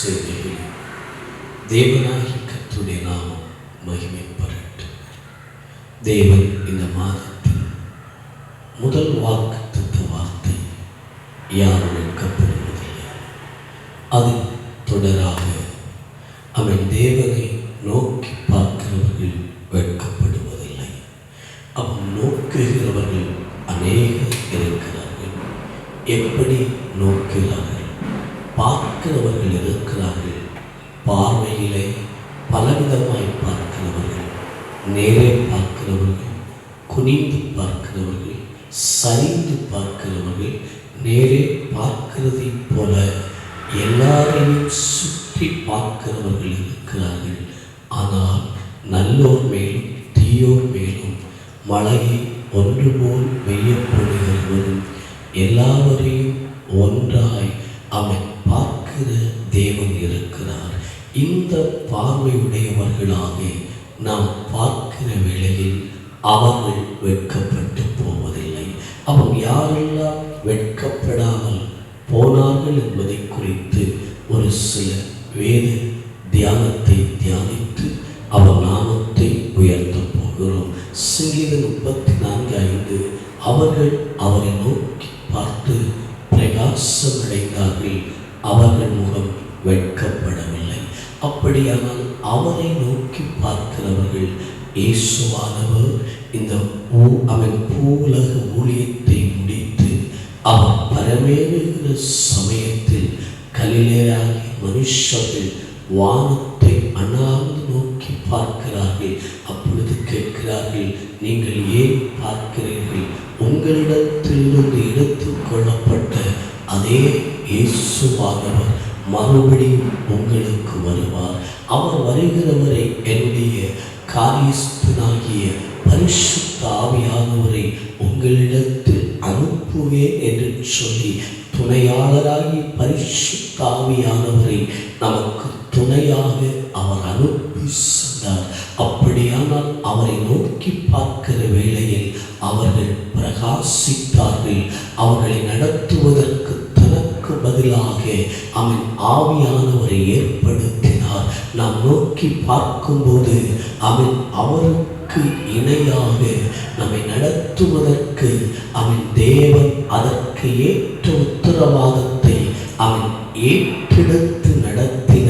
செய்திகளில் தேவனாகி கத்துடைய நாமம் மகிமைப்படட்டும். தேவன் இந்த மாதத்தில் முதல் வாக்கு வார்த்தை யாரும் கப்படுவதில்லை அது தொடராக அவன் தேவனை நோக்கி பார்க்கிறவர்கள் வெட்கப்படுவதில்லை. அவன் நோக்குகிறவர்கள் அநேகர் இருக்கிறார்கள். எப்படி நோக்கிறார்கள் பார்க்கிறவர்கள் இருக்கிறார்கள். பார்வையிலே பலவிதமாய் பார்க்கிறவர்கள் நேரே பார்க்கிறவர்கள் குனிந்து பார்க்கிறவர்கள் சரிந்து பார்க்கிறவர்கள் நேரே பார்க்கிறதை போல எல்லாரையும் சுற்றி பார்க்கிறவர்கள் இருக்கிறார்கள். ஆனால் நல்லோர் மேலும் தீயோர் மேலும் மழையை ஒன்று போல் பெய்யப்படுகிறவரும் எல்லாவரையும் ஒன்றாய் அவன் பார்க்கிற தேவன் இருக்கிறார் இந்த பார்வையுடையவர்களாக நாம் பார்க்கிற வேளையில் அவர்கள் வெட்கப்பட்டு போவதில்லை. அவன் யாரெல்லாம் வெட்கப்படாமல் போனார்கள் என்பதை குறித்து ஒரு சில வேத தியானத்தை தியானித்து அவர் நாமத்தை உயர்த்த போகிறோம். சங்கீதம் முப்பத்தி நான்கு ஐந்து அவர்கள் அவரை நோக்கி பார்த்து பிரகாசம் அடைந்தார்கள் அவர்கள் முகம் வெட்கப்படவில்லை. அப்படியான அவனை நோக்கி பார்க்கிறவர்கள் இயேசுவானவர். இந்த ஊ- அவன் பூவுலக ஊழியத்தை முடித்து அவர் பரமேறுகிற சமயத்தில் கலிலேயாகி மனுஷர்கள் வானத்தை அண்ணாந்து நோக்கி பார்க்கிறார்கள். அப்பொழுது கேட்கிறார்கள் நீங்கள் ஏன் பார்க்கிறீர்கள்? உங்களிடத்திலிருந்து எடுத்துக் கொள்ளப்பட்ட அதே இயேசுவானவர் மறுபடியும் உங்களுக்கு வருவார். அவர் வருகிறவரை என்னுடைய காரியஸ்தனாகிய பரிசுத்த ஆவியானவரை உங்களிடத்தில் அனுப்புவேன் என்று சொல்லி துணையாளராகி பரிசுத்த ஆவியானவரை நமக்கு துணையாக அவர் அனுப்பி சென்றார் அப்படியானால் அவரை நோக்கி பார்க்கிற வேளையில் அவர்கள் பிரகாசித்தார்கள். அவர்களை நடத்துவதற்கு தனக்கு பதிலாக ஆவியானவரை ஏற்படுத்தினார். நாம் நோக்கி பார்க்கும்போது அவன் அவருக்கு இணையாக நம்மை நடத்துவதற்கு அவன் தேவன் அதற்கு ஏற்ற உத்தரவாதத்தை அவன் ஏற்றெடுத்து நடத்தின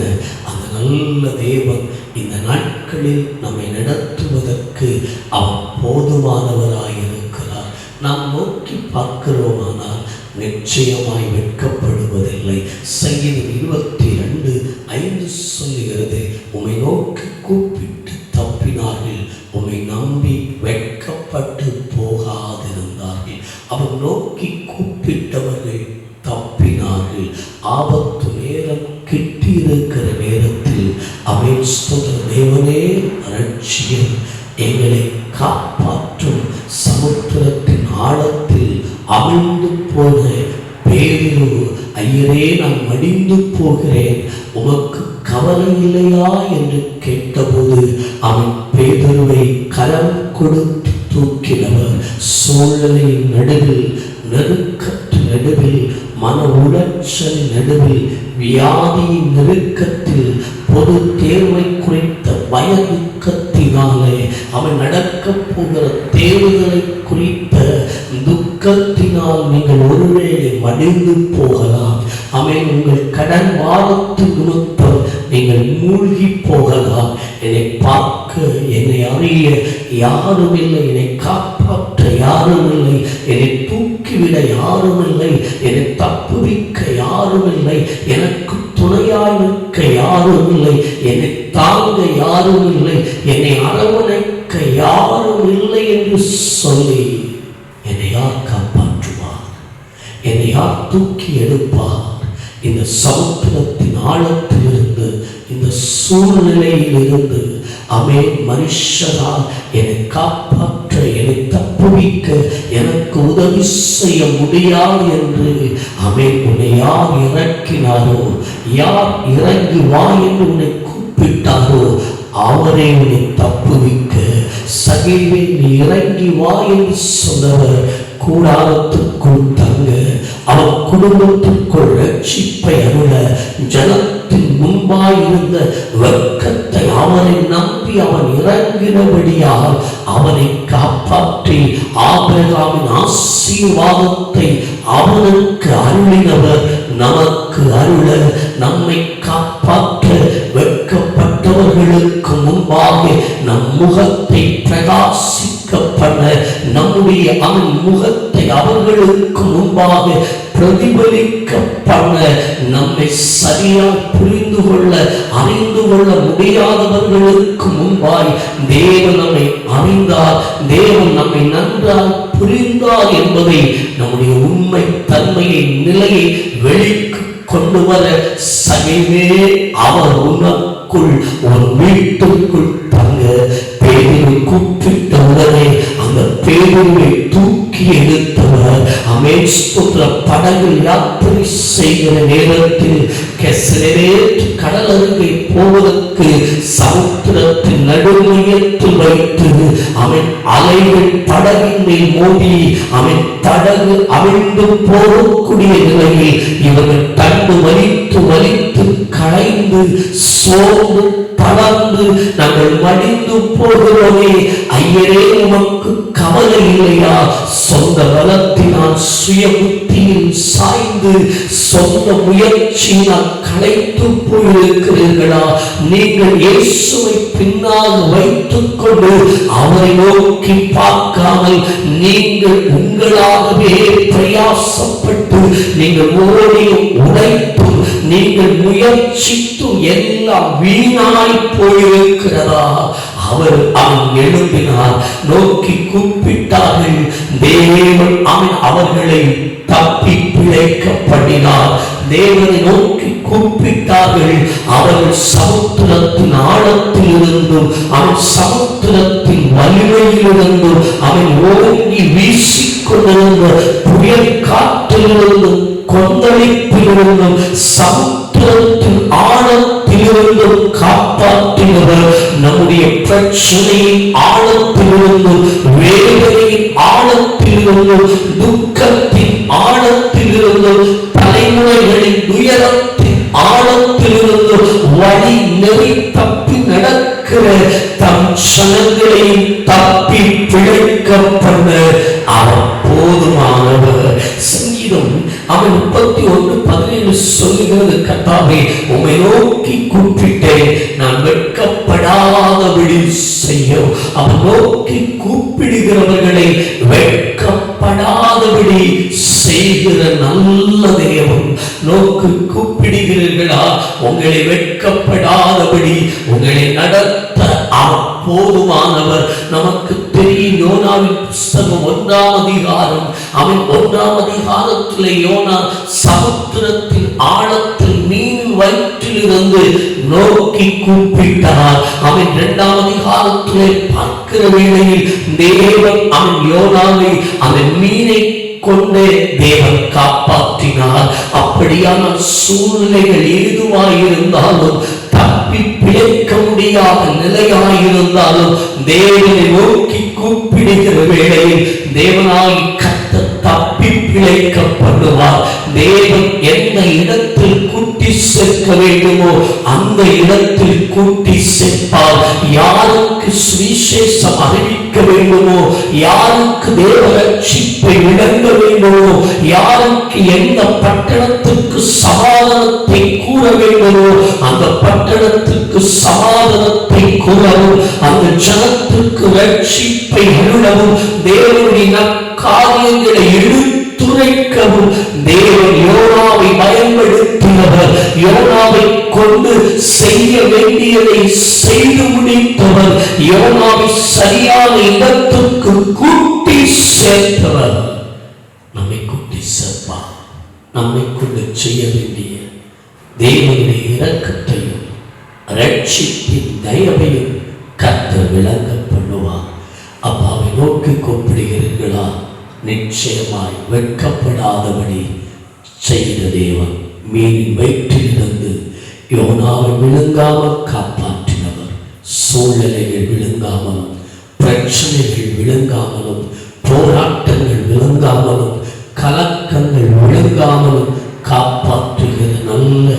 அந்த நல்ல தேவன் இந்த நாட்களில் நம்மை நடத்துவதற்கு அவன் போதுமானவராயிருக்கிறார். நாம் நோக்கி பார்க்கிறோமானால் நிச்சயமாய் வெட்கப்படுவதில்லை. செய்யும் இருபத்தி ரெண்டு ஐந்து சொல்லுகிறது உமை நோக்கி கூப்பிட்டு தப்பினார்கள் உமை நம்பி வெட்கப்பட்டு போகாதிருந்தார்கள். அவன் நோக்கி கூப்பிட்டவர்கள் தப்பினார்கள். ஆபத்து நேரம் கிட்டியிருக்கிற நேரத்தில் அவன் ஸ்தோத்திர தேவனே ரட்சியம் எங்களை காப்பாற்றும் சமுத்திரத்தின் ஆழத்தில் அமிழ்ந்து ஐயரே நான் மடிந்து போகிறேன். உமக்கு கவலை இல்லையா என்று கேட்டபோது அவன் பேதருவை கரம் கொடுத்து தூக்கினவர். சூழலின் நடுவில் நெருக்கத்தின் நடுவில் மன உளைச்சல் நடுவில் வியாதியின் நெருக்கத்தில் பொது தேர்வை குறித்த பயதுக்கத்தினாலே அவன் நடக்கப் போகிற தேர்வுகளை குறித்த துக்கத்தினால் நீங்கள் ஒருவேளை மடிந்து போகலாம். அவை உங்கள் கடன் வாரத்து நிமித்தம் நீங்கள் மூழ்கி போகலாம். என்னை பார்க்க என்னை அறிய யாரும் இல்லை. என்னை காப்பாற்ற யாரும் இல்லை. என்னை தூக்கிவிட யாரும் இல்லை. என்னை தப்புவிக்க யாரும் இல்லை. எனக்கு துணையாய் நிற்க யாரும் இல்லை. என்னை தாங்க யாரும் இல்லை. என்னை அரவணைக்க யாரும் இல்லை என்று சொல்லி காப்பாற்றுவார். என்னை யார் தூக்கி எடுப்பார். இந்த சமுத்திரத்தின் ஆழத்திலிருந்து இந்த சூழ்நிலையிலிருந்து அமே மனுஷரால் என்னை காப்பாற்ற என்னை தப்புவிக்க எனக்கு உதவி செய்ய முடியாது என்று அமே உன்னை யார் இறக்கினாரோ யார் இறங்கி வா என்று உன்னை கூப்பிட்டாரோ அவரை உன்னை தப்புவிக்க சகிவே நீ இறங்கி வா என்று சொன்னவர் கூடாரத்துக்குள் தங்க. அவன் குடும்பத்துக்குள் ரட்சிப்பை அருள ஜனத்தின் முன்பாயிருந்த வெக்கத்தை அவனை நம்பி அவன் இறங்கினபடியால் அவனை காப்பாற்றி ஆபிரகாமின் ஆசீர்வாதத்தை அவனுக்கு அருளினவர் நமக்கு அருள நம்மை காப்பாற்ற வெட்கப்பட்டவர்களுக்கு முன்பாக நம் முகத்தை பிரகாசி பண்ண நம்முடைய அவன் முகத்தை அவர்களுக்கு முன்பாக பிரதிபலிக்க பண்ண நம்மை சரியாக புரிந்து கொள்ள அறிந்து கொள்ள முடியாதவர்களுக்கு முன்பாய் தேவன் நம்மை அறிந்தார் தேவன் நம்மை நன்றாக புரிந்தார் என்பதை நம்முடைய உண்மை தன்மையை நிலையை வெளிக்கு கொண்டு வர சகைவே அவர் உனக்குள் உன் வீட்டுக்குள் தங்க. பேரில் கூப்பிட்ட உடனே அந்த தூக்கி எடுத்தவர். அமேஸ்புத்திர படகு யாத்திரை செய்கிற நேரத்தில் கெசரேற்று கடல் அருகே போவதற்கு சமுத்திரத்தின் நடுமையத்தில் வைத்து அவன் அலைகள் படகின் மேல் மோதி அவன் படகு அமைந்து போகக்கூடிய நிலையில் இவர்கள் தண்டு வலித்து வலித்து களைந்து சோர்ந்து தளர்ந்து நாங்கள் மடிந்து போகிறோமே. ஐயரே உமக்கு கவலை இல்லையா? சொந்த பலத்தினால் சுய புத்தியில் சாய்ந்து சொந்த முயற்சியினால் களைத்து போயிருக்கிறீர்களா? நீங்கள் இயேசுவை பின்னால் வைத்துக் கொண்டு அவரை நோக்கி பார்க்காமல் நீங்கள் உங்களாகவே பிரயாசப்பட்டு நீங்கள் ஓடியும் உழைத்தும் நீங்கள் முயற்சித்தும் எல்லாம் வீணாய் போயிருக்கிறதா? அவர் அவன் எழுப்பினார் நோக்கி கூப்பிட்டார்கள். தேவன் அவன் அவர்களை தப்பி பிழைக்க பண்ணினார் தேவனை நோக்கி கூப்பிட்டார்கள். அவர்கள் சமுத்திரத்தின் ஆழத்தில் இருந்தும் அவன் சமுத்திரத்தின் வலிமையிலிருந்தும் அவன் ஓங்கி வீசிக்கொண்டிருந்த புயல் காற்றிலிருந்தும் கொந்தளிப்பிலிருந்தும் சமுத்திர சமுத்திரத்தின் ஆழத்திலிருந்தும் காப்பாற்றினவர் நம்முடைய பிரச்சனையின் ஆழத்திலிருந்து வேதனையின் ஆழத்திலிருந்து என்று சொல்லுகிறது கத்தாவே உமை நோக்கி கூப்பிட்டேன். நான் வெட்கப்படாதபடி செய்யும். அவன் நோக்கி கூப்பிடுகிறவர்களை வெட்கப்படாதபடி செய்கிற நல்ல தேவன். நோக்கு கூப்பிடுகிறீர்களா? உங்களை வெட்கப்படாதபடி உங்களை நடத்த யோனாவின் புஸ்தகம் ஒன்றாம் அதிகாரம் அவன் ஒன்றாம் அதிகாரத்திலே யோனா சமுத்திரத்தின் ஆழத்தில் மீன் வயிற்றிலிருந்து நோக்கி கூப்பிட்டார். அவன் இரண்டாம் அதிகாரத்திலே பார்க்கிற வேளையில் தேவன் அவன் யோனாவை அந்த மீனை கொண்டே தேவன் காப்பாற்றினார். அப்படியான சூழ்நிலைகள் ஏதுவாயிருந்தாலும் தப்பி பிழைக்க முடியாத நிலையாயிருந்தாலும் தேவனை நோக்கி கூப்பிடுகிற வேளையில் தேவனாய் கத்த பிழைக்கப்படுவார். தேவன் எந்த இடத்தில் கூட்டி சேர்க்க வேண்டுமோ அந்த இடத்தில் கூட்டி சேர்ப்பார். யாருக்கு சுவிசேஷம் அறிவிக்க வேண்டுமோ யாருக்கு தேவ ரட்சிப்பை விளங்க வேண்டுமோ யாருக்கு எந்த பட்டணத்துக்கு சமாதானத்தை கூற வேண்டுமோ அந்த பட்டணத்துக்கு சமாதானத்தை கூறவும் அந்த ஜனத்துக்கு ரட்சிப்பை அருளவும் தேவனுடைய நற்காரியங்களை எடுத்துரைக்கவும் தேவன் யோனாவை பயன்படுத்தினவர். யோனாவை கொண்டு செய்ய வேண்டியதை செய்து முடித்தவர். யோனாவை சரியான இடத்துக்கு கூட்டி சேர்த்தவர். நம்மை கூட்டி சேர்ப்பார் நம்மை கொண்டு செய்ய வேண்டிய தேவனுடைய இரக்கத்தையும் ரட்சிப்பின் தயவையும் கர்த்தர் விளங்க பண்ணுவார். அப்பாவை நோக்கி கூப்பிடுகிறீர்களா? நிச்சயமாய் வெட்கப்படாதபடி செய்த தேவன் மீனின் வயிற்றிலிருந்து யோனாவை விழுங்காமல் காப்பாற்றினவர். சூழ்நிலைகள் விழுங்காமலும் பிரச்சனைகள் விழுங்காமலும் போராட்டங்கள் விழுங்காமலும் கலக்கங்கள் விழுங்காமலும் காப்பாற்றுகிற நல்ல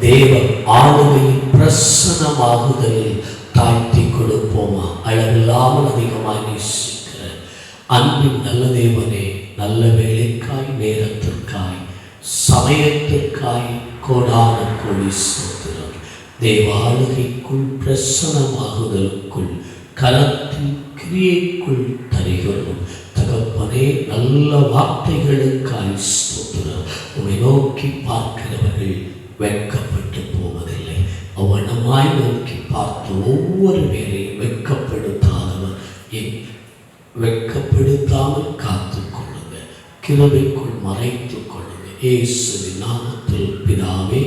தேவ ஆளுகையின் பிரசனமாகுதலில் தாழ்த்தி கொடுப்போமா? அளவில்லாமல் அதிகமாக நேசிக்கிற அன்பின் நல்ல தேவனே நல்ல வேலைக்காய் நேரத்திற்காய் சமயத்திற்காய் கோடான கோடி சோதரம் தேவாளுகைக்குள் பிரசனமாகுதலுக்குள் கரத்தின் கிரியைக்குள் தருகிறோம். தகப்பனே நல்ல வார்த்தைகளுக்காய் சோதரம் உம்மை நோக்கி பார்க்கிறவர்கள் வெட்கப்பட்டு போவதில்லை. அவனமாய் நோக்கி பார்த்து ஒவ்வொரு பேரையும் வெட்கப்படுத்தாதவர் வெட்கப்படுத்தாமல் காத்துக் கொள்ளுங்க கிருபைக்குள் மறைத்துக் கொள்ளுங்க இயேசுவின் நாமத்தில் பிதாவே